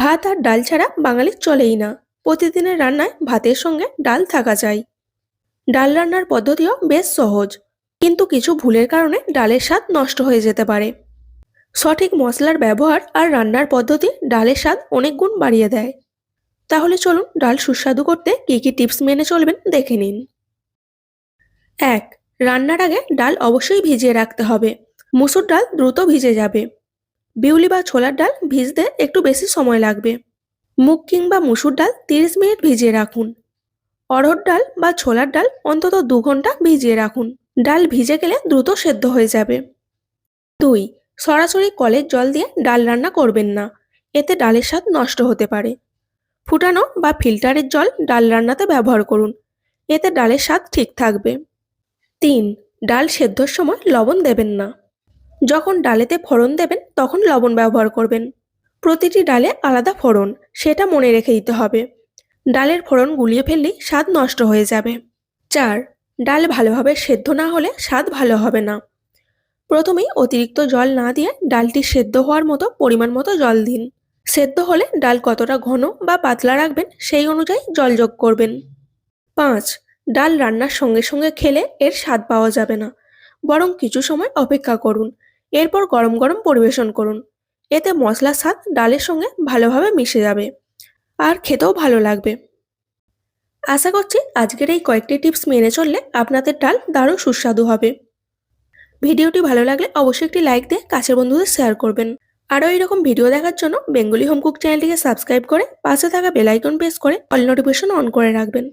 ভাত আর ডাল ছাড়া বাঙালির চলেই না। প্রতিদিনের রান্নায় ভাতের সঙ্গে ডাল থাকা চাই ডাল রান্নার পদ্ধতিও বেশ সহজ, কিন্তু কিছু ভুলের কারণে ডালের স্বাদ নষ্ট হয়ে যেতে পারে। সঠিক মশলার ব্যবহার আর রান্নার পদ্ধতি ডালের স্বাদ অনেক গুণ বাড়িয়ে দেয়। তাহলে চলুন ডাল সুস্বাদু করতে কী কী টিপস মেনে চলবেন দেখে নিন। এক, রান্নার আগে ডাল অবশ্যই ভিজিয়ে রাখতে হবে। মুসুর ডাল দ্রুত ভিজে যাবে। বিউলি বা ছোলার ডাল ভিজতে একটু বেশি সময় লাগবে। মুগ কিংবা মুসুর ডাল তিরিশ মিনিট ভিজিয়ে রাখুন। অড়হর ডাল বা ছোলার ডাল অন্তত দু ঘণ্টা ভিজিয়ে রাখুন। ডাল ভিজে গেলে দ্রুত সেদ্ধ হয়ে যাবে। দুই, সরাসরি কলের জল দিয়ে ডাল রান্না করবেন না। এতে ডালের স্বাদ নষ্ট হতে পারে। ফুটানো বা ফিল্টারের জল ডাল রান্নাতে ব্যবহার করুন। এতে ডালের স্বাদ ঠিক থাকবে। তিন, ডাল সেদ্ধর সময় লবণ দেবেন না। যখন ডালেতে ফোড়ন দেবেন, তখন লবণ ব্যবহার করবেন। প্রতিটি ডালে আলাদা ফোড়ন, সেটা মনে রেখে দিতে হবে। ডালের ফোড়ন গুলিয়ে ফেললেই স্বাদ নষ্ট হয়ে যাবে। চার, ডাল ভালোভাবে সেদ্ধ না হলে স্বাদ ভালো হবে না। প্রথমেই অতিরিক্ত জল না দিয়ে ডালটি সেদ্ধ হওয়ার মতো পরিমাণ মতো জল দিন। সেদ্ধ হলে ডাল কতটা ঘন বা পাতলা রাখবেন, সেই অনুযায়ী জল যোগ করবেন। পাঁচ, ডাল রান্নার সঙ্গে সঙ্গে খেলে এর স্বাদ পাওয়া যাবে না। বরং কিছু সময় অপেক্ষা করুন। এরপর গরম গরম পরিবেশন করুন। এতে মশলার স্বাদ ডালের সঙ্গে ভালোভাবে মিশে যাবে আর খেতেও ভালো লাগবে। আশা করছি আজকের এই কয়েকটি টিপস মেনে চললে আপনাদের ডাল দারুণ সুস্বাদু হবে। ভিডিওটি ভালো লাগলে অবশ্যই একটি লাইক দিয়ে কাছের বন্ধুদের শেয়ার করবেন। আরও এরকম ভিডিও দেখার জন্য বেঙ্গলি হোম কুক চ্যানেলটিকে সাবস্ক্রাইব করে পাশে থাকা বেল আইকন প্রেস করে অল নোটিফিকেশন অন করে রাখবেন।